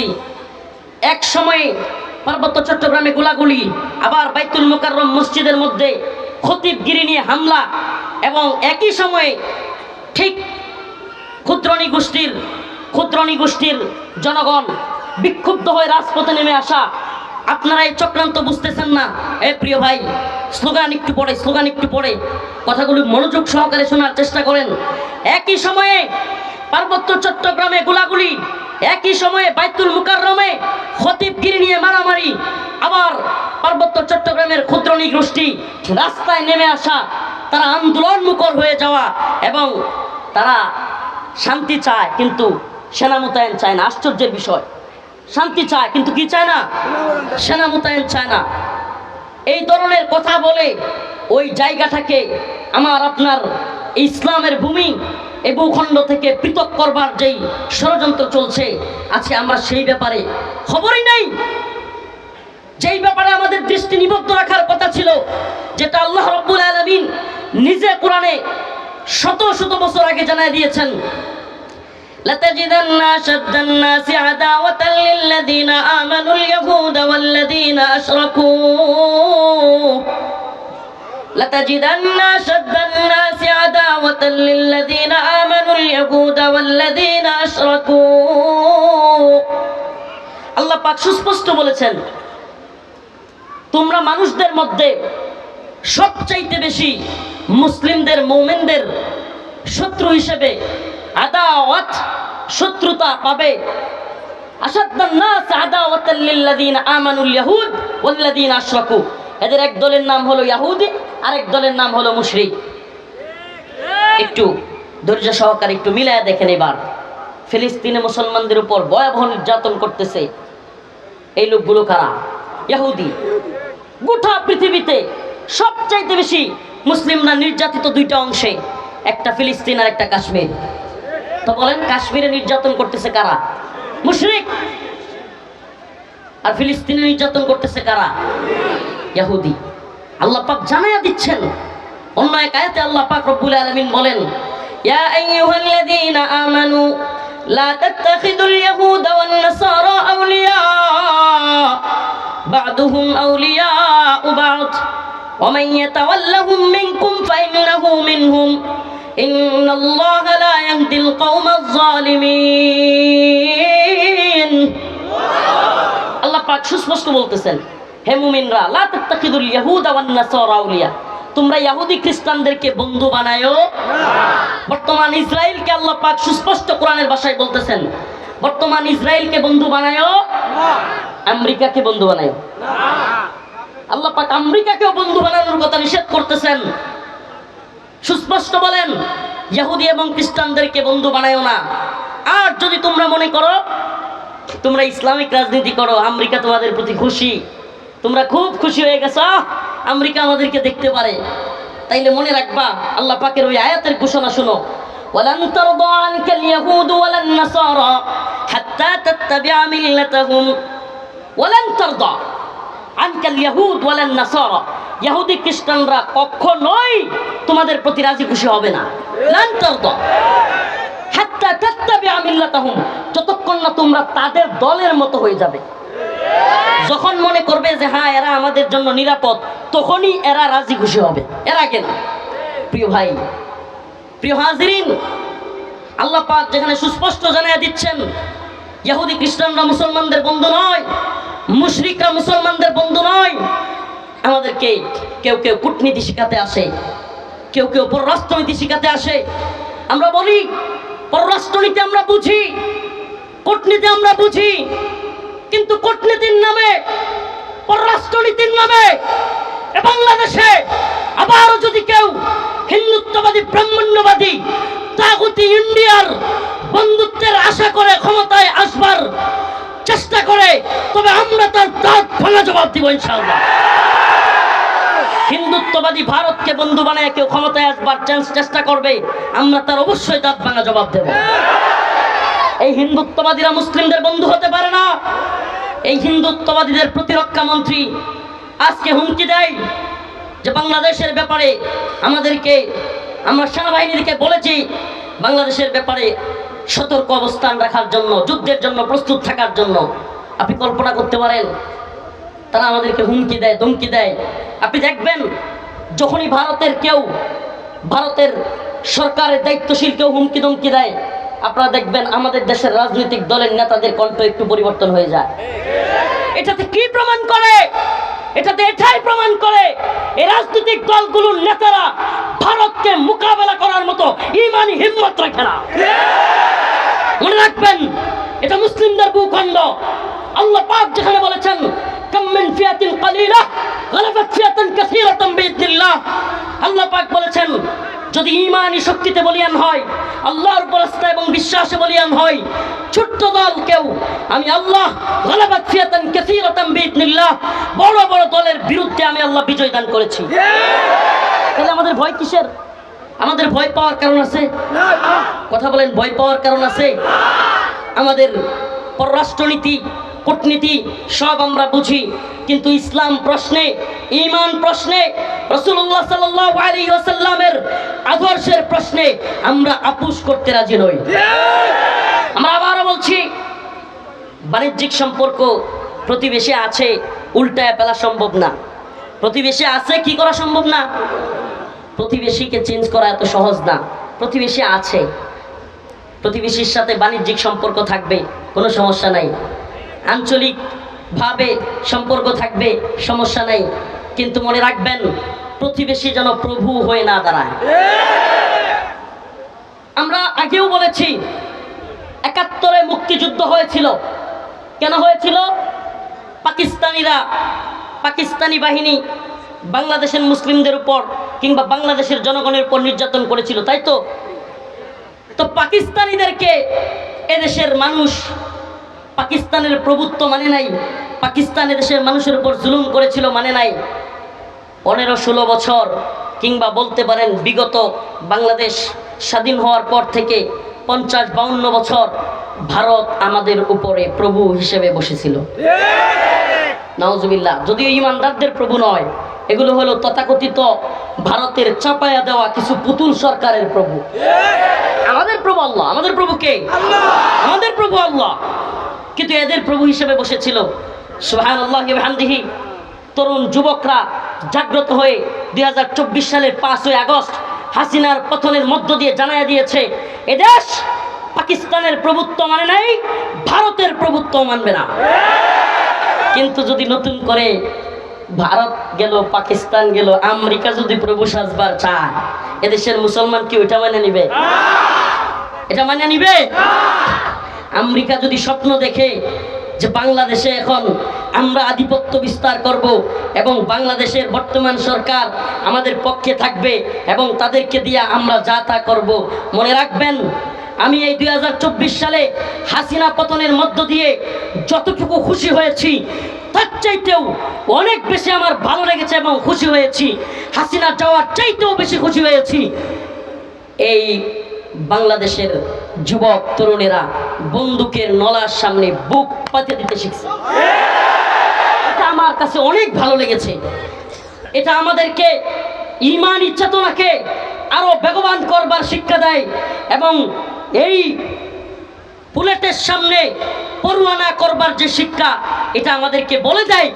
বলতেছি এক সময়ে পার্বত্য চট্টগ্রামে গোলাগুলি, আবার বাইতুল মোকাররম মসজিদের মধ্যে খতিবগিরি নিয়ে হামলা এবং একই সময়ে ঠিক ক্ষুদ্রণী গোষ্ঠীর ক্ষুদ্রণী গোষ্ঠীর জনগণ বিক্ষুব্ধ হয়ে রাজপথে নেমে আসা, আপনারা এই চক্রান্ত বুঝতেছেন না? এ প্রিয় ভাই, স্লোগান একটু পড়ে, স্লোগান একটু পড়ে, কথাগুলি মনোযোগ সহকারে শোনার চেষ্টা করেন। একই সময়ে পার্বত্য চট্টগ্রামে গোলাগুলি একই সময়ে বাইতুল মুকাররমে খতিবগিরি নিয়ে মারামারি, আবার পার্বত্য চট্টগ্রামের ক্ষুদ্রণী গোষ্ঠী রাস্তায় নেমে আসা, তারা আন্দোলন মুখর হয়ে যাওয়া এবং তারা শান্তি চায় কিন্তু সেনা মোতায়েন চায় না। আশ্চর্যের বিষয়। শান্তি চায় কিন্তু কি চায় না? সেনা মোতায়েন চায় না। এই ধরনের কথা বলে ওই জায়গাটাকে আমার আপনার ইসলামের ভূমি এই ভূখণ্ড থেকে পৃথক করবার যেই ষড়যন্ত্র চলছে আছে আমরা সেই ব্যাপারে খবরই নেই যেই ব্যাপারে আমাদের দৃষ্টি নিবদ্ধ রাখার কথা ছিল যেটা আল্লাহ রব্বুল আলমিন নিজে কোরআনে শত শত বছর আগে জানাই দিয়েছেন لتجدن أشد الناس عداوة للذين آمنوا اليهود والذين أشركوا لتجدن أشد ইয়াথগুদ আল্লাহ পাক সুস্পষ্ট বলেছেন, তোমরা মানুষদের মধ্যে সবচাইতে বেশি মুসলিমদের, মৌমেনদের শত্রু হিসেবে আদাওয়াত, শত্রুতা পাবে। এদের এক দলের নাম হলো ইয়াহুদ আর এক দলের নাম হলো মুশরিক। একটু ধৈর্য সহকারে একটু মিলায় দেখেন এবার। ফিলিস্তিনে মুসলমানদের উপর ভয়াবহ নির্যাতন করতেছে। এই লোকগুলো কারা? ইহুদি গোটা পৃথিবীতে সবচাইতে বেশি মুসলিমরা নির্যাতিত দুইটা অংশে, একটা ফিলিস্তিন আর একটা কাশ্মীর। তো বলেন, কাশ্মীরে নির্যাতন করতেছে কারা? মুশরিক। আর ফিলিস্তিনে নির্যাতন করতেছে কারা? ইহুদি আল্লাহ পাক জানাইয়া দিচ্ছেন। অন্য এক আয়াতে আল্লাহ পাক রব্বুল আলামিন বলেন ইয়া আইয়ুহাল্লাযীনা আমানু লা তাত্তাখিদুল ইয়াহুদা ওয়ান নাসারা আউলিয়া বা'দুহুম আউলিয়াউ বা'দ ومن يتولهم منكم فإنه منهم إن الله لا يهدي القوم الظالمين আল্লাহ পাক সুস্পষ্ট বলতেছেন হে মুমিনরা লা তাত্তাখিদুল ইয়াহুদা ওয়ান নাসারা আউলিয়া তোমরা ইহুদি খ্রিস্টানদেরকে বন্ধু বানায়ো। বর্তমান ইসরায়েলকে আল্লাহ পাক সুস্পষ্ট কোরআনের ভাষায় বলতেছেন, বর্তমান ইসরায়েলকে বন্ধু বানায়ো, আমেরিকাকে বন্ধু বানায়ো। আল্লাহ পাক আমেরিকাকেও বন্ধু বানানোর কথা নিষেধ করতেছেন। সুস্পষ্ট বলেন ইহুদি এবং খ্রিস্টানদেরকে বন্ধু বানায়ো না। আর যদি তোমরা মনে করো, তোমরা ইসলামিক রাজনীতি করো, আমেরিকা তোমাদের প্রতি খুশি। তোমরা খুব খুশি হয়ে গেছো আমেরিকা আমাদেরকে দেখতে পারে তাইলে মনে রাখবা আল্লাহ পাকের ওই আয়াতের ঘোষণা শুনো ولن ترضى عنك اليهود ولا النصارى حتى تتبع ملتهم ولن ترضى عنك اليهود ولا النصارى ইহুদি খ্রিস্টানরা কখনোই তোমাদের প্রতি রাজি খুশি হবে না লান তারদা হাত্তা তাত্তাবিআ মিল্লাতাহুম যতক্ষণ না তোমরা তাদের দলের মতো হয়ে যাবে যখন মনে করবে যে হ্যাঁ এরা আমাদের জন্য নিরাপদ, তখনই এরা রাজি খুশি হবে। এরা কেন প্রিয় ভাই, প্রিয় হাজিরিন, আল্লাহ পাক যেখানে সুস্পষ্ট জানিয়ে দিচ্ছেন ইহুদি খ্রিস্টানরা মুসলমানদের বন্ধু নয়, মুশরিকরা মুসলমানদের বন্ধু নয়, আমাদেরকে কেউ কেউ কূটনীতি শিখাতে আসে, কেউ কেউ পররাষ্ট্রনীতি শিখাতে আসে। আমরা বলি, পররাষ্ট্রনীতি আমরা বুঝি, কূটনীতি আমরা বুঝি কিন্তু কূটনীতির নামে, পররাষ্ট্রনীতির নামে বাংলাদেশে আবারও যদি কেউ হিন্দুত্ববাদী, ব্রাহ্মণ্যবাদী তাগুতি ইন্ডিয়ার বন্ধুত্বের আশা করে ক্ষমতায় আসবার চেষ্টা করে, তবে আমরা তার দাঁত ভাঙা জবাব দিব ইনশাআল্লাহ। হিন্দুত্ববাদী ভারতকে বন্ধু বানায় কেউ ক্ষমতায় আসবার চান্স চেষ্টা করবে, আমরা তার অবশ্যই দাঁত ভাঙা জবাব দেব। এই হিন্দুত্ববাদীরা মুসলিমদের বন্ধু হতে পারে না। এই হিন্দুত্ববাদীদের প্রতিরক্ষা মন্ত্রী আজকে হুমকি দেয় যে বাংলাদেশের ব্যাপারে আমাদেরকে, আমরা সেনাবাহিনীকে বলেছি, বাংলাদেশের ব্যাপারে সতর্ক অবস্থান রাখার জন্য, যুদ্ধের জন্য প্রস্তুত থাকার জন্য। আপনি কল্পনা করতে পারেন, তারা আমাদেরকে হুমকি দেয়, ধমকি দেয়। আপনি দেখবেন, যখনই ভারতের কেউ, ভারতের সরকারের দায়িত্বশীল কেউ হুমকি ধমকি দেয় আপনারা দেখবেন আমাদের দেশের রাজনৈতিক দলের নেতাদের কণ্ঠ একটু পরিবর্তন হয়ে যায়। এটাতে কি প্রমাণ করে? এটাতে এটাই প্রমাণ করে এই রাজনৈতিক দলগুলোর নেতারা ভারতকে মোকাবেলা করার মতো ইমানি হিম্মত রাখে না। মনে রাখবেন, এটা মুসলিমদের ভূখণ্ড। আল্লাহ পাক যেখানে বলেছেন কাম মিন ফিয়াতিন কালিলা গালাবাত ফিয়াতান কাসীরাতান বিইذنিল্লাহ আল্লাহ পাক বলেছেন যদি ইমানি শক্তিতে বলিয়ান হয় আল্লাহর উপর আস্থা এবং বিশ্বাসে বলিয়ান হয়। ছোট্ট দল কেউ আমি আল্লাহ গালাবাত ফিয়াতান কাসীরাতান বিইذنিল্লাহ বড় বড় দলের বিরুদ্ধে আমি আল্লাহ বিজয় দান করেছি। তাহলে আমাদের ভয় কিসের? আমাদের ভয় পাওয়ার কারণ আছে? কথা বলেন ভয় পাওয়ার কারণ আছে? আমাদের পররাষ্ট্রনীতি কূটনীতি সব আমরা বুঝি। কিন্তু ইসলাম প্রশ্নে ইমান প্রশ্নে রসুল্লাহ ওয়াসাল্লামের আদর্শের প্রশ্নে আমরা আপুস করতে রাজি নই। আমরা আবারও বলছি, বাণিজ্যিক সম্পর্ক প্রতিবেশী আছে, উল্টায় ফেলা সম্ভব না। প্রতিবেশী আছে, কি করা সম্ভব না? প্রতিবেশীকে চেঞ্জ করা এত সহজ না। প্রতিবেশী আছে। প্রতিবেশীর সাথে বাণিজ্যিক সম্পর্ক থাকবে, কোনো সমস্যা নাই। আঞ্চলিকভাবে সম্পর্ক থাকবে, সমস্যা নাই। কিন্তু মনে রাখবেন, প্রতিবেশী যেন প্রভু হয়ে না দাঁড়ায়। আমরা আগেও বলেছি, একাত্তরে মুক্তিযুদ্ধ হয়েছিল। কেন হয়েছিল? পাকিস্তানিরা, পাকিস্তানি বাহিনী বাংলাদেশের মুসলিমদের উপর কিংবা বাংলাদেশের জনগণের উপর নির্যাতন করেছিল, তাই তো? তো পাকিস্তানিদেরকে এদেশের মানুষ পাকিস্তানের প্রভুত্ব মানে নাই। পাকিস্তান দেশের মানুষের উপর জুলুম করেছিল মানে নাই। পনেরো ষোলো বছর কিংবা বলতে পারেন বিগত বাংলাদেশ স্বাধীন হওয়ার পর থেকে পঞ্চাশ বাউন্ন বছর ভারত আমাদের উপরে প্রভু হিসেবে বসেছিল। নাউজুবিল্লাহ যদিও ইমানদারদের প্রভু নয় এগুলো হলো তথাকথিত ভারতের চাপায়া দেওয়া কিছু পুতুল সরকারের প্রভু। আমাদের প্রভু আল্লাহ আমাদের প্রভু কে? আমাদের প্রভু আল্লাহ। কিন্তু এদের প্রভু হিসেবে বসেছিল সুহান আল্লাহ তরুণ যুবকরা জাগ্রত হয়ে দুই সালের পাঁচই আগস্ট হাসিনার পথনের মধ্য দিয়ে জানায় দিয়েছে এদেশ পাকিস্তানের প্রভুত্ব মানে নাই ভারতের প্রভুত্ব মানবে না। কিন্তু যদি নতুন করে ভারত গেল পাকিস্তান গেল আমেরিকা যদি প্রভু সাজবার চায় এদেশের মুসলমান কি ওইটা মানে নিবে? এটা মানে নিবে? আমেরিকা যদি স্বপ্ন দেখে যে বাংলাদেশে এখন আমরা আধিপত্য বিস্তার করব এবং বাংলাদেশের বর্তমান সরকার আমাদের পক্ষে থাকবে এবং তাদেরকে দিয়ে আমরা যা তা করব। মনে রাখবেন, আমি এই দু হাজার চব্বিশ সালে হাসিনা পতনের মধ্য দিয়ে যতটুকু খুশি হয়েছি, তার চাইতেও অনেক বেশি আমার ভালো লেগেছে এবং খুশি হয়েছি। হাসিনা যাওয়ার চাইতেও বেশি খুশি হয়েছি। এই বাংলাদেশের যুবক, তরুণেরা বন্দুকের নলার সামনে বুক পাতে দিতে শিখছে। এটা আমার কাছে অনেক ভালো লেগেছে। এটা আমাদেরকে ইমানি চেতনাকে আরও বেগবান করবার শিক্ষা দেয় এবং এই বুলেটের সামনে পড়ুয়ানা করবার যে শিক্ষা, এটা আমাদেরকে বলে দেয়।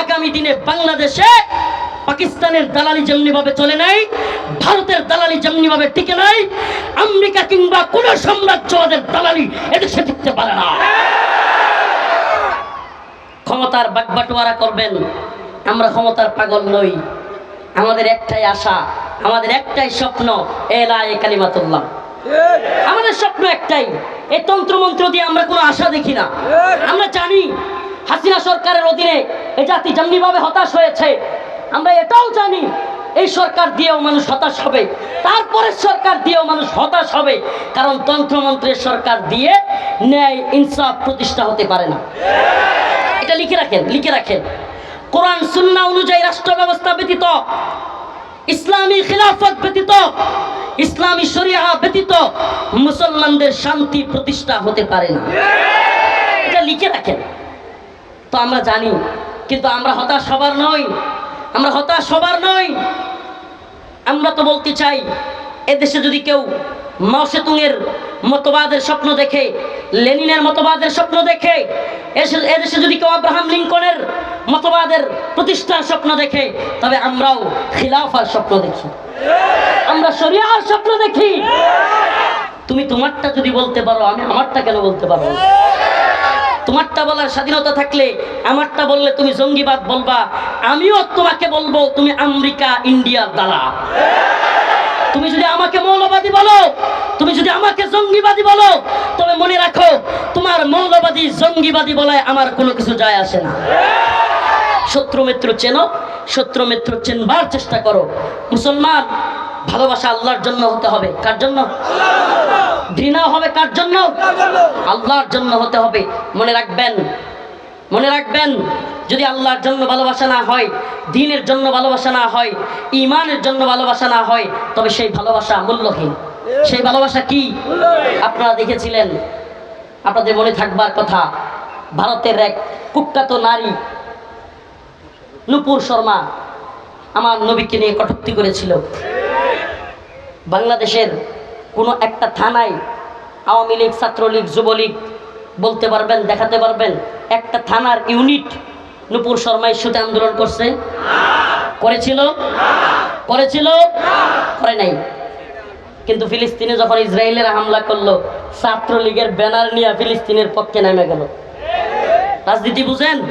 আগামী দিনে বাংলাদেশে পাকিস্তানের দালালি যেমনিভাবে চলে নাই, ভারতের দালালি যেমনিভাবে টিকে নাই, আমেরিকা কিংবা কোন সাম্রাজ্যবাদের দালালি এদেশে টিকতে পারে না। ক্ষমতার বাগবাটোয়ারা করবেন, আমরা ক্ষমতার পাগল নই। আমাদের একটাই আশা, আমাদের একটাই স্বপ্ন এলা এ কালিমাতুল্লাহ। আমাদের স্বপ্ন একটাই, এই তন্ত্রমন্ত্র দিয়ে আমরা কোনো আশা দেখি না। আমরা জানি, হাসিনা সরকারের অধীনে এ জাতি যেমনিভাবে হতাশ হয়েছে আমরা এটাও জানি, এই সরকার দিয়েও মানুষ হতাশ হবে তারপরে সরকার দিয়েও মানুষ হতাশ হবে, কারণ তন্ত্রমন্ত্রের সরকার দিয়ে ন্যায় ইনসাফ প্রতিষ্ঠা হতে পারে না। এটা লিখে রাখেন লিখে রাখেন। কোরআন, সুন্না অনুযায়ী রাষ্ট্র ব্যবস্থা ব্যতীত, ইসলামী খিলাফত ব্যতীত, ইসলামী শরিয়া ব্যতীত মুসলমানদের শান্তি প্রতিষ্ঠা হতে পারে না। এটা লিখে রাখেন। তো আমরা জানি, কিন্তু আমরা হতাশ হবার নই। আমরা হতাশ সবার নই। আমরা তো বলতে চাই, এদেশে যদি কেউ মাও সেতুংয়ের মতবাদের স্বপ্ন দেখে, লেনিনের মতবাদের স্বপ্ন দেখে এদেশে যদি কেউ আব্রাহাম লিঙ্কনের মতবাদের প্রতিষ্ঠার স্বপ্ন দেখে, তবে আমরাও খিলাফার স্বপ্ন দেখি। আমরা শরিয়ার স্বপ্ন দেখি। তুমি তোমারটা যদি বলতে পারো, আমি আমারটা কেন বলতে পারব? তোমারটা বলার স্বাধীনতা থাকলে, আমারটা বললে তুমি জঙ্গিবাদ বলবা। আমিও তোমাকে বলব, তুমি আমেরিকা ইন্ডিয়ার দ্বারা তুমি যদি আমাকে মৌলবাদী বলো, তুমি যদি আমাকে জঙ্গিবাদী বলো, তবে মনে রাখো, তোমার মৌলবাদী, জঙ্গিবাদী বলায় আমার কোনো কিছু যায় আসে না। শত্রু মিত্র চেনো, শত্রু মিত্র চেনবার চেষ্টা করো। মুসলমান ভালোবাসা আল্লাহর জন্য হতে হবে। কার জন্য? ঘৃণা হবে কার জন্য? আল্লাহর জন্য হতে হবে। মনে রাখবেন মনে রাখবেন, যদি আল্লাহর জন্য ভালোবাসা না হয়, দিনের জন্য ভালোবাসা না হয় ইমানের জন্য ভালোবাসা না হয়, তবে সেই ভালোবাসা মূল্যহীন। সেই ভালোবাসা কি? আপনারা দেখেছিলেন, আপনাদের মনে থাকবার কথা, ভারতের এক কুখ্যাত নারী, নুপুর শর্মা, আমার নবীকে নিয়ে কটূক্তি করেছিল। বাংলাদেশের কোনো একটা থানায় আওয়ামী লীগ, ছাত্রলীগ, যুবলীগ বলতে পারবেন, দেখাতে পারবেন, একটা থানার ইউনিট নুপুর শর্মা ইস্যুতে আন্দোলন করছে। করেছিল? করেছিল? করে নাই। কিন্তু ফিলিস্তিনে যখন ইসরায়েলের হামলা করল, ছাত্রলীগের ব্যানার নিয়ে ফিলিস্তিনের পক্ষে নেমে গেল। রাজনীতি বুঝেন?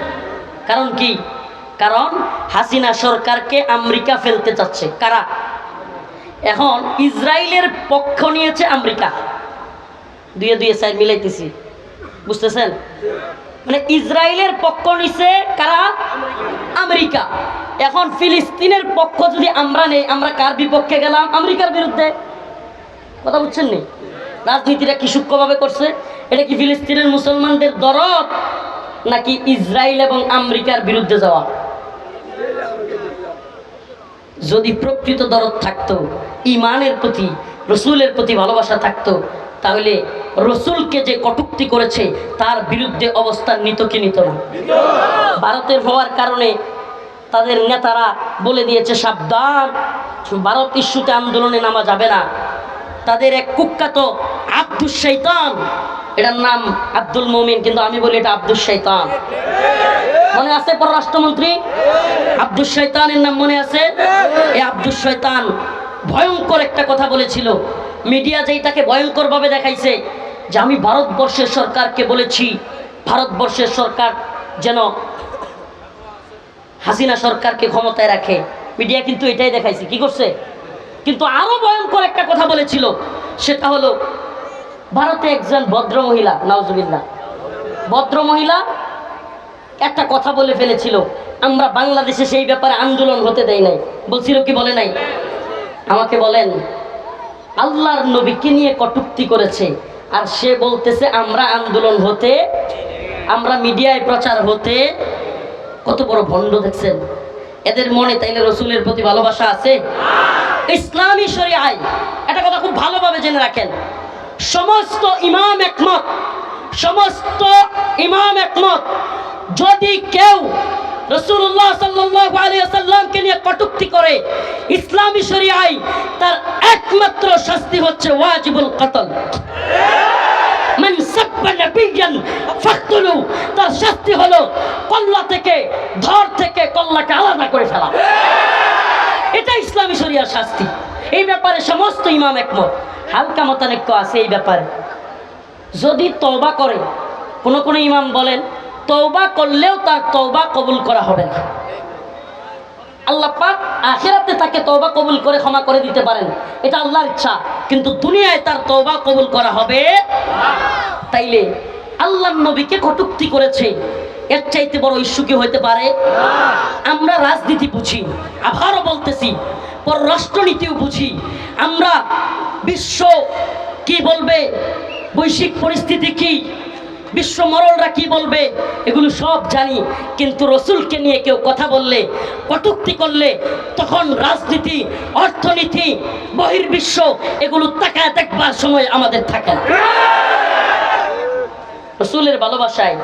কারণ কি? কারণ হাসিনা সরকারকে আমেরিকা ফেলতে চাচ্ছে। কারা? এখন ইসরায়েলের পক্ষ নিয়েছে আমেরিকা। দুয়ে দুয়ে সাইড মিলাইতেছি। বুঝতেছেন? মানে ইসরায়েলের পক্ষ নিছে কারা? আমেরিকা। এখন ফিলিস্তিনের পক্ষ যদি আমরা নেই, আমরা কার বিপক্ষে গেলাম? আমেরিকার বিরুদ্ধে। কথা বুঝছেন নি? রাজনীতিটা কি সূক্ষ্মভাবে করছে? এটা কি ফিলিস্তিনের মুসলমানদের দরদ নাকি ইসরায়েল এবং আমেরিকার বিরুদ্ধে যাওয়া? যদি প্রকৃত দরদ থাকতো, ইমানের প্রতি, রসুলের প্রতি ভালোবাসা থাকতো, তাহলে রসুলকে যে কটুক্তি করেছে, তার বিরুদ্ধে অবস্থান নিত কি নিত না। ভারতের হওয়ার কারণে তাদের নেতারা বলে দিয়েছে, সাবধান, ভারত ইস্যুতে আন্দোলনে নামা যাবে না। তাদের এক কুখ্যাত আব্দুল শৈতান, এটার নাম আব্দুল মমিন, কিন্তু আমি বলি এটা আব্দুল শৈতান। মনে আছে পররাষ্ট্রমন্ত্রী? আব্দুল শৈতানের নাম মনে আছে? এই আব্দুল শৈতান ভয়ঙ্কর একটা কথা বলেছিল। মিডিয়া যেইটাকে ভয়ঙ্কর ভাবে দেখাইছে যে আমি ভারতবর্ষের সরকারকে বলেছি, ভারতবর্ষের সরকার যেন হাসিনা সরকারকে ক্ষমতায় রাখে। মিডিয়া কিন্তু এটাই দেখাইছে। কি করছে? কিন্তু আরও ভয়ঙ্কর একটা কথা বলেছিল, সেটা হলো, ভারতে একজন ভদ্র মহিলা নওজুবিল্লাহ ভদ্র মহিলা একটা কথা বলে ফেলেছিল, আমরা বাংলাদেশে সেই ব্যাপারে আন্দোলন হতে দেয় নাই। বলছিল কি, বলে নাই? আমাকে বলেন, আল্লাহর নবীকে নিয়ে কটুক্তি করেছে আর সে বলতেছে, আমরা আন্দোলন হতে, আমরা মিডিয়ায় প্রচার হতে কত বড় ভণ্ড দেখছেন। এদের মনে তাইলে রসুলের প্রতি ভালোবাসা আছে? ইসলামী শরিয়ায়, একটা কথা খুব ভালোভাবে জেনে রাখেন, সমস্ত ইমাম একমত, সমস্ত ইমাম একমত যদি কেউ রসুল্লাহ সাল্লামকে নিয়ে কটুক্তি করে, ইসলামী শরিয়ায় তার একমাত্র শাস্তি হচ্ছে ওয়াজিবুল কতল। তার শাস্তি হলো কল্লা থেকে, ধর থেকে কল্লাকে আলাদা করে ফেলা। এটা ইসলামী শরিয়ার শাস্তি। এই ব্যাপারে সমস্ত ইমাম একমত। হালকা মতানৈক্য আছে এই ব্যাপারে। যদি তওবা করে, কোনো কোনো ইমাম বলেন তওবা করলেও তার তওবা কবুল করা হবে না। আল্লাহ পাক আখেরাতে তাকে তওবা কবুল করে ক্ষমা করে দিতে পারেন। এটা আল্লাহর ইচ্ছা। কিন্তু দুনিয়ায় তার তওবা কবুল করা হবে তাইলে আল্লাহর নবীকে কটুক্তি করেছে। এর চাইতে বড় ইস্যু কি হইতে পারে? আমরা রাজনীতি বুঝি, আবারও বলতেছি, পররাষ্ট্রনীতিও বুঝি। আমরা বিশ্ব কি বলবে, বৈশ্বিক পরিস্থিতি কি বিশ্ব মরলরা কি বলবে? এগুলো সব জানি কিন্তু রসুলকে নিয়ে কেউ কথা বললে কটুক্তি করলে তখন রাজনীতি অর্থনীতি বহির্বিশ্ব এগুলো তাকায় দেখবার সময় আমাদের থাকে না। রসুলের ভালোবাসায়